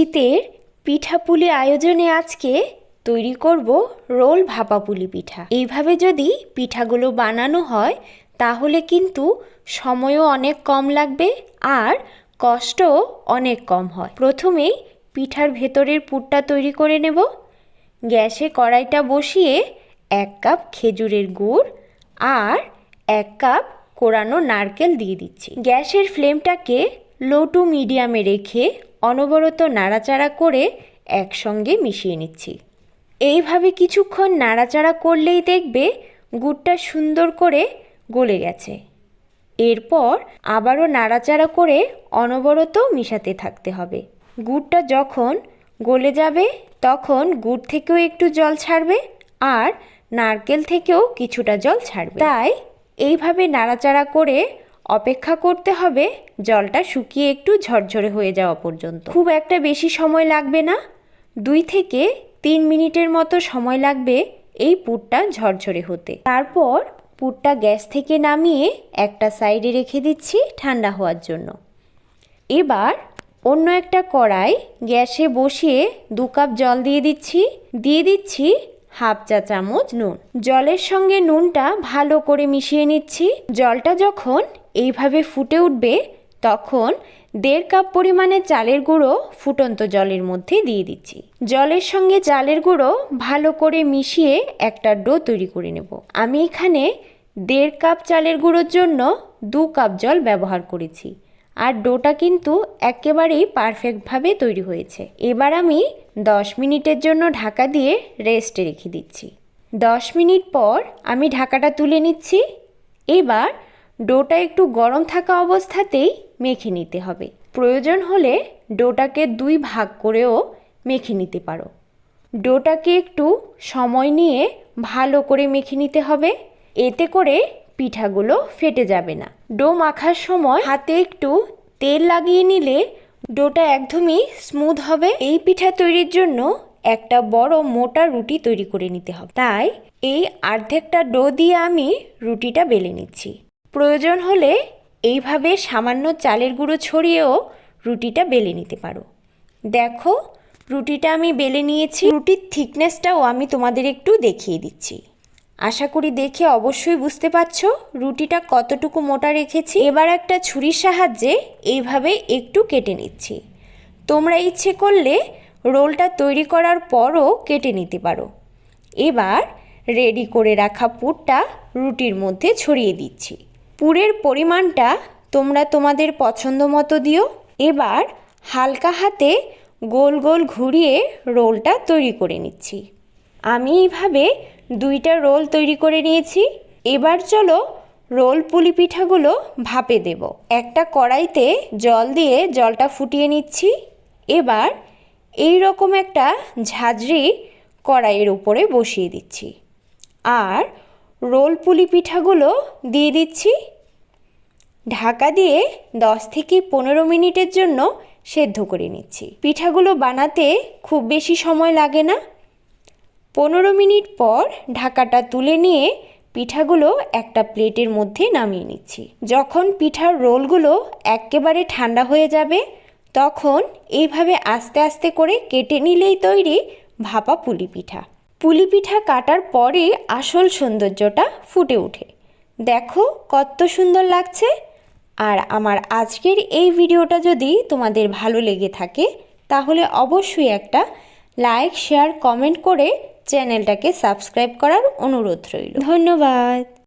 শীতের পিঠাপুলি আয়োজনে আজকে তৈরি করব রোল ভাপা পুলি পিঠা। এইভাবে যদি পিঠাগুলো বানানো হয়, তাহলে কিন্তু সময়ও অনেক কম লাগবে আর কষ্টও অনেক কম হয়। প্রথমেই পিঠার ভেতরের পুরটা তৈরি করে নেব। গ্যাসে কড়াইটা বসিয়ে এক কাপ খেজুরের গুড় আর এক কাপ কোরানো নারকেল দিয়ে দিচ্ছি। গ্যাসের ফ্লেমটাকে লো টু মিডিয়ামে রেখে অনবরত নাড়াচাড়া করে একসঙ্গে মিশিয়ে নিচ্ছি। এইভাবে কিছুক্ষণ নাড়াচাড়া করলেই দেখবে গুড়টা সুন্দর করে গলে গেছে। এরপর আবারও নাড়াচাড়া করে অনবরত মিশাতে থাকতে হবে। গুড়টা যখন গলে যাবে, তখন গুড় থেকেও একটু জল ছাড়বে আর নারকেল থেকেও কিছুটা জল ছাড়বে। তাই এইভাবে নাড়াচাড়া করে অপেক্ষা করতে হবে, জলটা শুকিয়ে একটু ঝরঝরে হয়ে যাওয়া পর্যন্ত। খুব একটা বেশি সময় লাগবে না, দুই থেকে তিন মিনিটের মতো সময় লাগবে এই পুরটা ঝরঝরে হতে। তারপর পুরটা গ্যাস থেকে নামিয়ে একটা সাইডে রেখে দিচ্ছি ঠান্ডা হওয়ার জন্য। এবার অন্য একটা কড়াই গ্যাসে বসিয়ে দু কাপ জল দিয়ে দিচ্ছি দিয়ে দিচ্ছি হাফ চা চামচ নুন। জলের সঙ্গে নুনটা ভালো করে মিশিয়ে নিচ্ছি। জলটা যখন এইভাবে ফুটে উঠবে, তখন দেড় কাপ পরিমাণে চালের গুঁড়ো ফুটন্ত জলের মধ্যে দিয়ে দিচ্ছি। জলের সঙ্গে চালের গুঁড়ো ভালো করে মিশিয়ে একটা ডো তৈরি করে নেব। আমি এখানে দেড় কাপ চালের গুঁড়োর জন্য দু কাপ জল ব্যবহার করেছি। আর ডোটা কিন্তু একেবারেই পারফেক্টভাবে তৈরি হয়েছে। এবার আমি দশ মিনিটের জন্য ঢাকা দিয়ে রেস্টে রেখে দিচ্ছি। দশ মিনিট পর আমি ঢাকাটা তুলে নিচ্ছি। এবার ডোটা একটু গরম থাকা অবস্থাতেই মেখে নিতে হবে। প্রয়োজন হলে ডোটাকে দুই ভাগ করেও মেখে নিতে পারো। ডোটাকে একটু সময় নিয়ে ভালো করে মেখে নিতে হবে। এতে করে পিঠাগুলো ফেটে যাবে না। ডো মাখার সময় হাতে একটু তেল লাগিয়ে নিলে ডোটা একদমই স্মুথ হবে। এই পিঠা তৈরির জন্য একটা বড় মোটা রুটি তৈরি করে নিতে হবে। তাই এই অর্ধেকটা ডো দিয়ে আমি রুটিটা বেলে নিচ্ছি। প্রয়োজন হলে এইভাবে সামান্য চালের গুঁড়ো ছড়িয়েও রুটিটা বেলে নিতে পারো। দেখো, রুটিটা আমি বেলে নিয়েছি। রুটির থিকনেসটাও আমি তোমাদের একটু দেখিয়ে দিচ্ছি। আশা করি দেখে অবশ্যই বুঝতে পারছ রুটিটা কতটুকু মোটা রেখেছি। এবার একটা ছুরির সাহায্যে এইভাবে একটু কেটে নিচ্ছি। তোমরা ইচ্ছে করলে রোলটা তৈরি করার পরও কেটে নিতে পারো। এবার রেডি করে রাখা পুরটা রুটির মধ্যে ছড়িয়ে দিচ্ছি। পুরের পরিমাণটা তোমরা তোমাদের পছন্দ মতো দিও। এবার হালকা হাতে গোল গোল ঘুরিয়ে রোলটা তৈরি করে নিচ্ছি। আমি এইভাবে দুইটা রোল তৈরি করে নিয়েছি। এবার চলো রোল পুলি পিঠাগুলো ভাপে দেব। একটা কড়াইতে জল দিয়ে জলটা ফুটিয়ে নিচ্ছি। এবার এই রকম একটা ঝাঁঝরি কড়াইয়ের উপরে বসিয়ে দিচ্ছি। আর রোল পুলি পিঠাগুলো দিয়ে দিচ্ছি। ঢাকা দিয়ে দশ থেকে পনেরো মিনিটের জন্য সেদ্ধ করে নিচ্ছি। পিঠাগুলো বানাতে খুব বেশি সময় লাগে না। পনেরো মিনিট পর ঢাকাটা তুলে নিয়ে পিঠাগুলো একটা প্লেটের মধ্যে নামিয়ে নিচ্ছি। যখন পিঠার রোলগুলো একেবারে ঠান্ডা হয়ে যাবে, তখন এইভাবে আস্তে আস্তে করে কেটে নিলেই তৈরি ভাপা পুলি পিঠা। পুলি পিঠা কাটার পরে আসল সৌন্দর্যটা ফুটে ওঠে। দেখো কত সুন্দর লাগছে। আর আমার আজকের এই ভিডিওটা যদি তোমাদের ভালো লেগে থাকে, তাহলে অবশ্যই একটা লাইক, শেয়ার, কমেন্ট করে চ্যানেলটাকে সাবস্ক্রাইব করার অনুরোধ রইল। ধন্যবাদ।